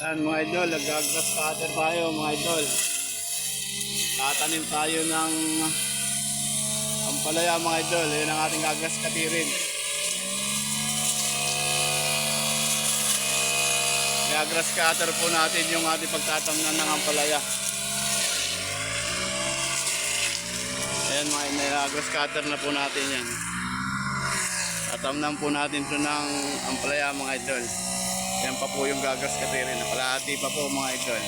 Yan mga idol, nag-grass cutter tayo mga idol. Tatanim tayo ng ampalaya mga idol. Yan ang ating gagas katirin. Gagrass cutter po natin yung ating pagtatamnan ng ampalaya. Ayan mga nagagrass cutter na po natin yan. Tatamnan po natin ito ng ampalaya mga idol. Yan pa po yung gagas katirin. Napalahati pa po mga idol.